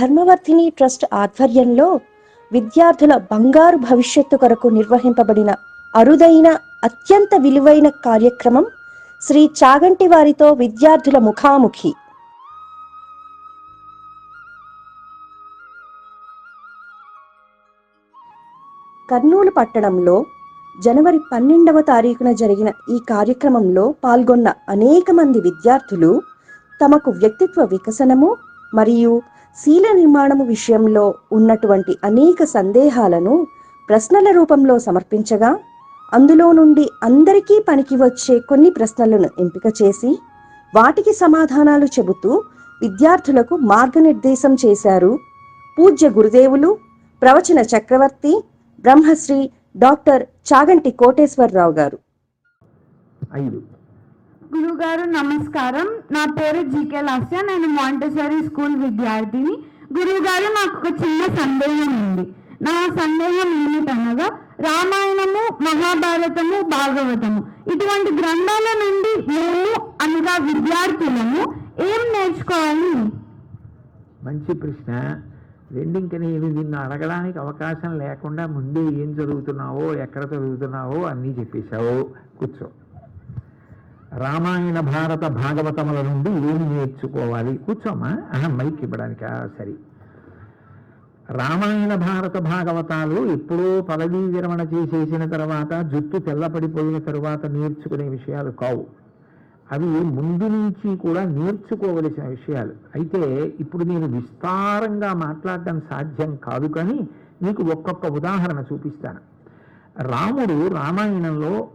Dharmavardhini trust ఆధ్వర్యంలో విద్యార్థుల బంగారు భవిష్యత్తు కొరకు నిర్వహింపబడిన అరుదైన అత్యంత విలువైన కార్యక్రమం శ్రీ చాగంటి వారితో విద్యార్థుల ముఖాముఖి. కర్నూలు పట్టణంలో జనవరి పన్నెండవ తారీఖున జరిగిన ఈ కార్యక్రమంలో పాల్గొన్న అనేక మంది విద్యార్థులు తమకు వ్యక్తిత్వ వికసనము మరియు శీల నిర్మాణము విషయంలో ఉన్నటువంటి అనేక సందేహాలను ప్రశ్నల రూపంలో సమర్పించగా అందులో నుండి అందరికీ పనికి వచ్చే కొన్ని ప్రశ్నలను ఎంపిక చేసి వాటికి సమాధానాలు చెబుతూ విద్యార్థులకు మార్గనిర్దేశం చేశారు పూజ్య గురుదేవులు ప్రవచన చక్రవర్తి బ్రహ్మశ్రీ డాక్టర్ చాగంటి కోటేశ్వరరావు గారు. ఐదు. గురుగారు నమస్కారం. నా పేరు జీకే లాస్య. నేను మాంటెసరీ స్కూల్ విద్యార్థిని. గురువుగారు నాకు ఒక చిన్న సందేహం ఉంది. నా సందేహం ఏమిటనగా రామాయణము మహాభారతము భాగవతము. ఇటువంటి గ్రంథాల నుండి మేము అనగా విద్యార్థులము ఏం నేర్చుకోవాలి? మంచి ప్రశ్న. రెండింటి నేను నిన్ను అడగడానికి అవకాశం లేకుండా ముందే ఏం చదువుతున్నావో ఎక్కడ చదువుతున్నావో అన్నీ చెప్పేశావు. కూర్చో. రామాయణ భారత భాగవతముల నుండి ఏమి నేర్చుకోవాలి? కూర్చోమా? అహ మైక్ ఇవ్వడానికి. సరే. రామాయణ భారత భాగవతాలు ఎప్పుడో పదవీ విరమణ చేసేసిన తర్వాత జుట్టు తెల్లపడిపోయిన తరువాత నేర్చుకునే విషయాలు కావు. అవి ముందు నుంచి కూడా నేర్చుకోవలసిన విషయాలు. అయితే ఇప్పుడు నేను విస్తారంగా మాట్లాడడం సాధ్యం కాదు కానీ మీకు ఒక్కొక్క ఉదాహరణ చూపిస్తాను. రాముడు రామాయణంలో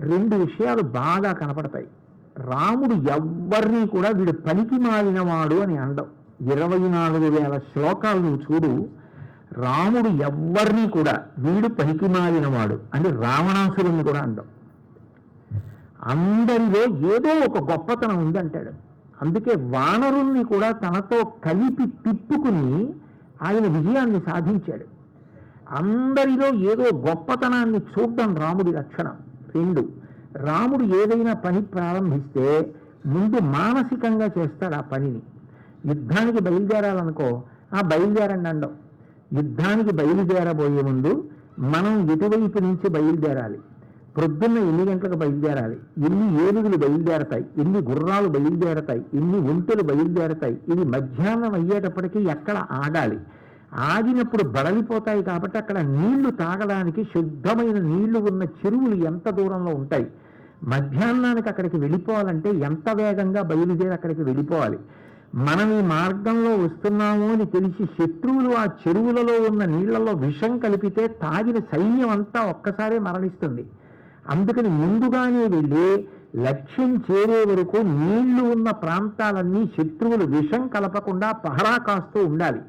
రెండు విషయాలు బాగా కనపడతాయి. రాముడు ఎవ్వరినీ కూడా వీడు పనికి మాలినవాడు అని అండం ఇరవై నాలుగు వేల శ్లోకాలు నువ్వు చూడు రాముడు ఎవ్వరినీ కూడా వీడు పనికి మాలినవాడు అని రావణాసురుని కూడా అండం అందరిలో ఏదో ఒక గొప్పతనం ఉందంటాడు. అందుకే వానరుల్ని కూడా తనతో కలిపి తిప్పుకుని ఆయన విజయాన్ని సాధించాడు. అందరిలో ఏదో గొప్పతనాన్ని చూడడం రాముడి లక్షణం. రెండు. రాముడు ఏదైనా పని ప్రారంభిస్తే ముందు మానసికంగా చేస్తాడు ఆ పనిని. యుద్ధానికి బయలుదేరాలనుకో ఆ బయలుదేరండి అండం. యుద్ధానికి బయలుదేరబోయే ముందు మనం ఎటువైపు నుంచి బయలుదేరాలి. ప్రొద్దున్న ఎన్ని గంటలకు బయలుదేరాలి? ఎన్ని ఏనుగులు బయలుదేరతాయి? ఎన్ని గుర్రాలు బయలుదేరతాయి? ఎన్ని ఒంటెలు బయలుదేరతాయి? ఇది మధ్యాహ్నం అయ్యేటప్పటికీ ఎక్కడ ఆగాలి? ఆగినప్పుడు బడలిపోతాయి కాబట్టి అక్కడ నీళ్ళు తాగడానికి శుద్ధమైన నీళ్ళు ఉన్న చెరువులు ఎంత దూరంలో ఉంటాయి? మధ్యాహ్నానికి అక్కడికి వెళ్ళిపోవాలంటే ఎంత వేగంగా బయలుదేరి అక్కడికి వెళ్ళిపోవాలి? మనం ఈ మార్గంలో వస్తున్నాము అని తెలిసి శత్రువులు ఆ చెరువులలో ఉన్న నీళ్ళలో విషం కలిపితే తాగిన సైన్యం అంతా ఒక్కసారే మరణిస్తుంది. అందుకని ముందుగానే వెళ్ళి లక్ష్యం చేరే వరకు నీళ్ళు ఉన్న ప్రాంతాలన్నీ శత్రువులు విషం కలపకుండా పహరా కాస్తూ ఉండాలి.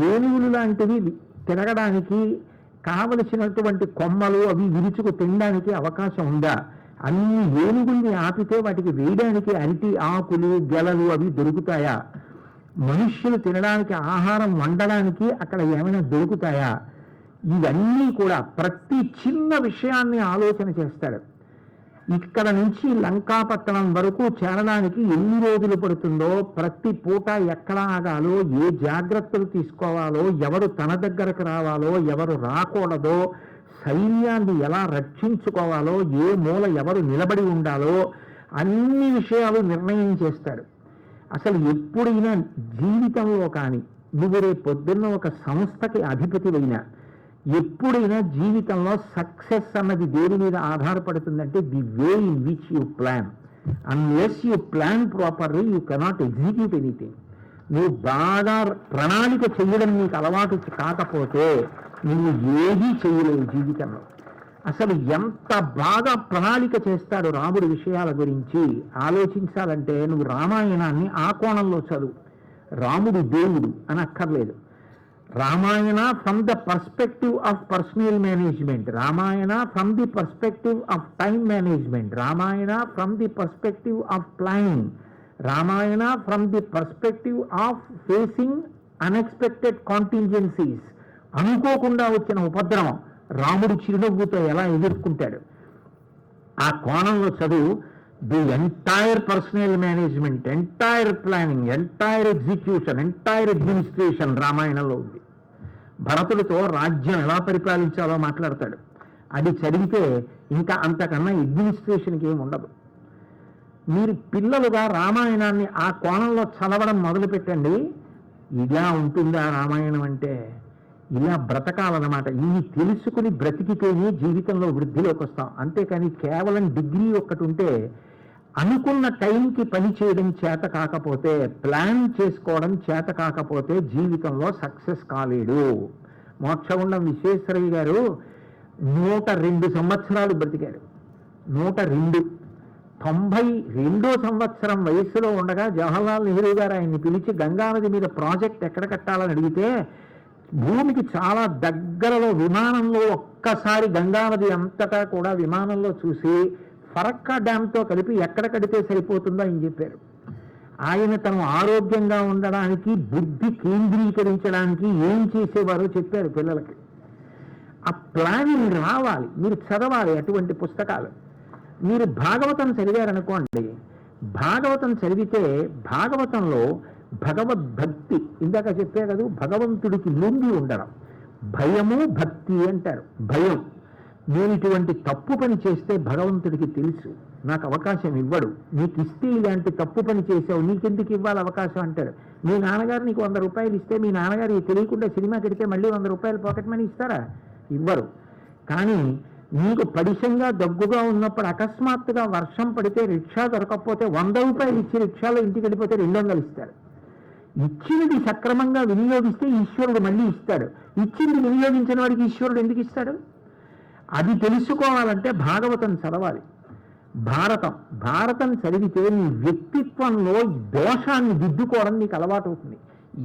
ఏనుగులు లాంటివి తిరగడానికి కావలసినటువంటి కొమ్మలు అవి విరుచుకు తినడానికి అవకాశం ఉందా? అన్ని ఏనుగుల్ని ఆపితే వాటికి వేయడానికి అరటి ఆకులు గెలలు అవి దొరుకుతాయా? మనుష్యులు తినడానికి ఆహారం వండడానికి అక్కడ ఏమైనా దొరుకుతాయా? ఇవన్నీ కూడా ప్రతి చిన్న విషయాన్ని ఆలోచన చేస్తాడు ఇక్కడ నుంచి లంకాపట్టణం వరకు చేరడానికి ఎన్ని రోజులు పడుతుందో ప్రతి పూట ఎక్కడ ఆగాలో ఏ జాగ్రత్తలు తీసుకోవాలో ఎవరు తన దగ్గరకు రావాలో ఎవరు రాకూడదో సైన్యాన్ని ఎలా రక్షించుకోవాలో ఏ మూల ఎవరు నిలబడి ఉండాలో అన్ని విషయాలు నిర్ణయం చేస్తాడు. అసలు ఎప్పుడైనా జీవితంలో కానీ నువ్వు రేపు పొద్దున్న ఒక సంస్థకి అధిపతివైనా ఎప్పుడైనా జీవితంలో సక్సెస్ అన్నది దేని మీద ఆధారపడుతుందంటే the way in which you plan. Unless you plan properly you cannot execute anything నువ్వు బాగా ప్రణాళిక చేయడం నీకు అలవాటు కాకపోతే నువ్వు ఏదీ చేయలేవు జీవితంలో. అసలు ఎంత బాగా ప్రణాళిక చేస్తాడు రాముడి విషయాల గురించి ఆలోచించాలంటే నువ్వు రామాయణాన్ని ఆ కోణంలో చదువు. రాముడు దేవుడు అని అక్కర్లేదు Ramayana from the perspective of personal management Ramayana from the perspective of time management Ramayana from the perspective of planning Ramayana from the perspective of facing unexpected contingencies అనుకోకుండా వచ్చిన ఉపద్రవం రాముడు చిరునవ్వుతో ఎలా ఎదుర్కొంటాడు? ఆ కోణంలో చదువు the entire personal management entire planning entire execution entire administration రామాయణంలో ఉంది. భరతుడితో రాజ్యం ఎలా పరిపాలించాలో మాట్లాడతాడు. అది చదివితే ఇంకా అంతకన్నా అడ్మినిస్ట్రేషన్కి ఏమి ఉండదు. మీరు పిల్లలుగా రామాయణాన్ని ఆ కోణంలో చదవడం మొదలుపెట్టండి. ఇలా ఉంటుందా రామాయణం అంటే? ఇలా బ్రతకాలన్నమాట. ఇవి తెలుసుకుని బ్రతికితేనే జీవితంలో వృద్ధిలోకి వస్తాం. అంతేకాని కేవలం డిగ్రీ ఒక్కటి ఉంటే అనుకున్న టైంకి పని చేయడం చేత కాకపోతే ప్లాన్ చేసుకోవడం చేత కాకపోతే జీవితంలో సక్సెస్ కాలేడు. మోక్షగుండం విశ్వేశ్వరయ్య గారు నూట రెండు సంవత్సరాలు బ్రతికారు. నూట రెండు. తొంభై రెండో సంవత్సరం వయస్సులో ఉండగా జవహర్లాల్ నెహ్రూ గారు ఆయన్ని పిలిచి గంగానది మీద ప్రాజెక్ట్ ఎక్కడ కట్టాలని అడిగితే భూమికి చాలా దగ్గరలో విమానంలో ఒక్కసారి గంగానది అంతటా కూడా విమానంలో చూసి ఫరక్కా డ్యాంతో కలిపి ఎక్కడ కడితే సరిపోతుందో ఆయన చెప్పారు. ఆయన తను ఆరోగ్యంగా ఉండడానికి బుద్ధి కేంద్రీకరించడానికి ఏం చేసేవారో చెప్పారు పిల్లలకి. ఆ ప్లానింగ్ రావాలి మీరు చదవాలి అటువంటి పుస్తకాలు. మీరు భాగవతం చదివారనుకోండి భాగవతం చదివితే భాగవతంలో భగవద్భక్తి ఇందాక చెప్పే కదా భగవంతుడికి లొంగి ఉండడం. భయము భక్తి అంటారు భయం. నేను ఇటువంటి తప్పు పని చేస్తే భగవంతుడికి తెలుసు. నాకు అవకాశం ఇవ్వడు. నీకు ఇస్తే ఇలాంటి తప్పు పని చేసావు నీకెందుకు ఇవ్వాలి అవకాశం అంటాడు. మీ నాన్నగారు నీకు వంద రూపాయలు ఇస్తే మీ నాన్నగారు తెలియకుండా సినిమా కడితే మళ్ళీ వంద రూపాయలు పాకెట్ మనీ ఇస్తారా? ఇవ్వరు. కానీ నీకు పడిశంగా దగ్గుగా ఉన్నప్పుడు అకస్మాత్తుగా వర్షం పడితే రిక్షా దొరకకపోతే వంద రూపాయలు ఇచ్చి రిక్షాలో ఇంటికి వెళ్ళిపోతే రెండు వందలు ఇస్తారు. ఇచ్చినది సక్రమంగా వినియోగిస్తే ఈశ్వరుడు మళ్ళీ ఇస్తాడు. ఇచ్చింది వినియోగించిన వాడికి ఈశ్వరుడు ఎందుకు ఇస్తాడు? అది తెలుసుకోవాలంటే భాగవతం చదవాలి. భారతం భారతం చదివితే నీ వ్యక్తిత్వంలో దోషాన్ని దిద్దుకోవడం నీకు అలవాటు అవుతుంది.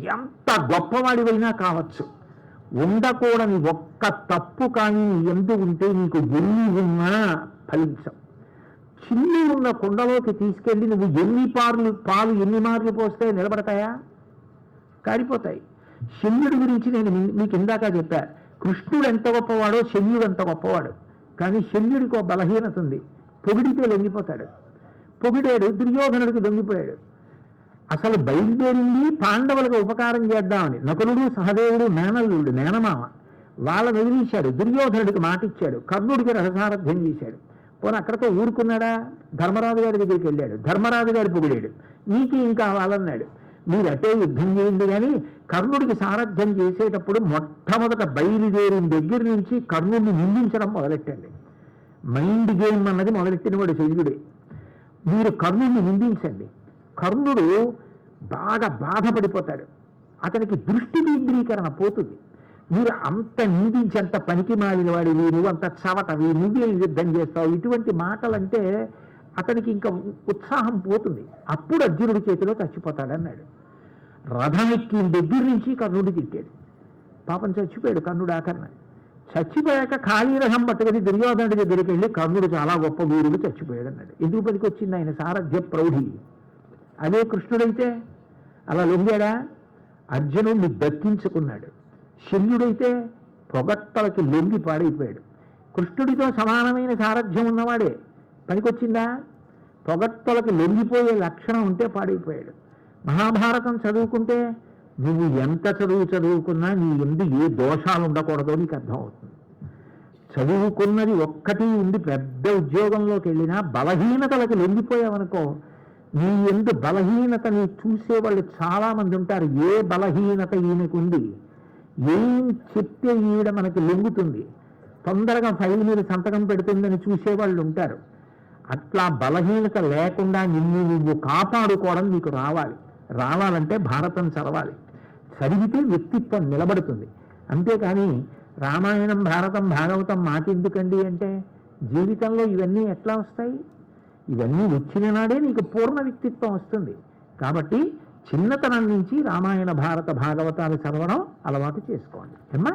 ఎంత గొప్పవాడివైనా కావచ్చు. ఉండకూడని ఒక్క తప్పు కానీ ఎందు ఉంటే నీకు ఎన్ని ఉన్నా ఫలించం చిల్లి ఉన్న కుండలోకి తీసుకెళ్ళి నువ్వు ఎన్ని పార్లు పాలు ఎన్ని మార్లు పోస్తే నిలబడతాయా? కారిపోతాయి. శల్యుడి గురించి నేను మీకు ఇందాక చెప్పా. కృష్ణుడు ఎంత గొప్పవాడో శల్యుడు ఎంత గొప్పవాడు. కానీ శల్యుడికి ఒక బలహీనత ఉంది. పొగిడితే లొంగిపోతాడు. పొగిడాడు దుర్యోధనుడికి లొంగిపోయాడు. అసలు బయలుదేరింది పాండవులకు ఉపకారం చేద్దామని. నకులుడు సహదేవుడు మేనల్లుడు మేనమామ వాళ్ళ వదిలేశాడు. దుర్యోధనుడికి మాట ఇచ్చాడు కర్ణుడికి రహసారథ్యం చేశాడు పోనీ అక్కడతో ఊరుకున్నాడా? ధర్మరాజు గారి దగ్గరికి వెళ్ళాడు. ధర్మరాజు గారి పొగిడాడు. నీకు ఇంకా వాళ్ళన్నాడు మీరు అటే యుద్ధం చేయండి కానీ కర్ణుడికి సారథ్యం చేసేటప్పుడు మొట్టమొదట బయలుదేరిన దగ్గర నుంచి కర్ణుడిని నిందించడం మొదలెట్టండి. మైండ్ గేమ్ అన్నది మొదలెట్టిన వాడు శల్యుడే మీరు కర్ణుడిని నిందించండి. కర్ణుడు బాగా బాధపడిపోతాడు. అతనికి దృష్టి కేంద్రీకరణ పోతుంది. మీరు అంత నిందించి అంత పనికి మాలిన వాడి నువ్వు అంత చవటవి నువ్వే యుద్ధం చేస్తావు ఇటువంటి మాటలంటే అతనికి ఇంకా ఉత్సాహం పోతుంది. అప్పుడు అర్జునుడి చేతిలో చచ్చిపోతాడన్నాడు. రథం ఎక్కిన దగ్గర నుంచి కర్ణుడు తిట్టాడు. పాపం చచ్చిపోయాడు కర్ణుడు ఆకరణ చచ్చిపోయాక ఖాళీ రథం పట్టుకొని దుర్యోధనుడి దగ్గరికి వెళ్ళి కర్ణుడు చాలా గొప్ప వీరుడు చచ్చిపోయాడు అన్నాడు ఎందుకు పనికొచ్చింది ఆయన సారథ్య ప్రౌఢి? అదే కృష్ణుడైతే అలా లొంగాడా? అర్జునుడిని దక్కించుకున్నాడు. శల్యుడైతే పొగట్టలకి లొంగి పాడైపోయాడు. కృష్ణుడితో సమానమైన సారథ్యం ఉన్నవాడే. పనికొచ్చిందా? పొగట్టలకి లొంగిపోయే లక్షణం ఉంటే పాడైపోయాడు. మహాభారతం చదువుకుంటే నువ్వు ఎంత చదువు చదువుకున్నా నీ ఎందు ఏ దోషాలు ఉండకూడదో నీకు అర్థమవుతుంది. చదువుకున్నది ఒక్కటి ఉండి పెద్ద ఉద్యోగంలోకి వెళ్ళినా బలహీనతలకు లొంగిపోయావనుకో నీ ఎందు బలహీనతని చూసేవాళ్ళు చాలామంది ఉంటారు. ఏ బలహీనత ఈయనకుంది? ఏం చెప్తే ఈవిడ మనకి లొంగుతుంది? తొందరగా ఫైల్ మీద సంతకం పెడుతుందని చూసేవాళ్ళు ఉంటారు. అట్లా బలహీనత లేకుండా నిన్ను నువ్వు కాపాడుకోవడం నీకు రావాలి. రావాలంటే భారతం చదవాలి. చదివితే వ్యక్తిత్వం నిలబడుతుంది. అంతేకాని రామాయణం భారతం భాగవతం మాకెందుకండి అంటే జీవితంలో ఇవన్నీ ఎట్లా వస్తాయి? ఇవన్నీ వచ్చిన నాడే నీకు పూర్ణ వ్యక్తిత్వం వస్తుంది. కాబట్టి చిన్నతనం నుంచి రామాయణ భారత భాగవతాలు చదవడం అలవాటు చేసుకోండి. ఏమ్మా?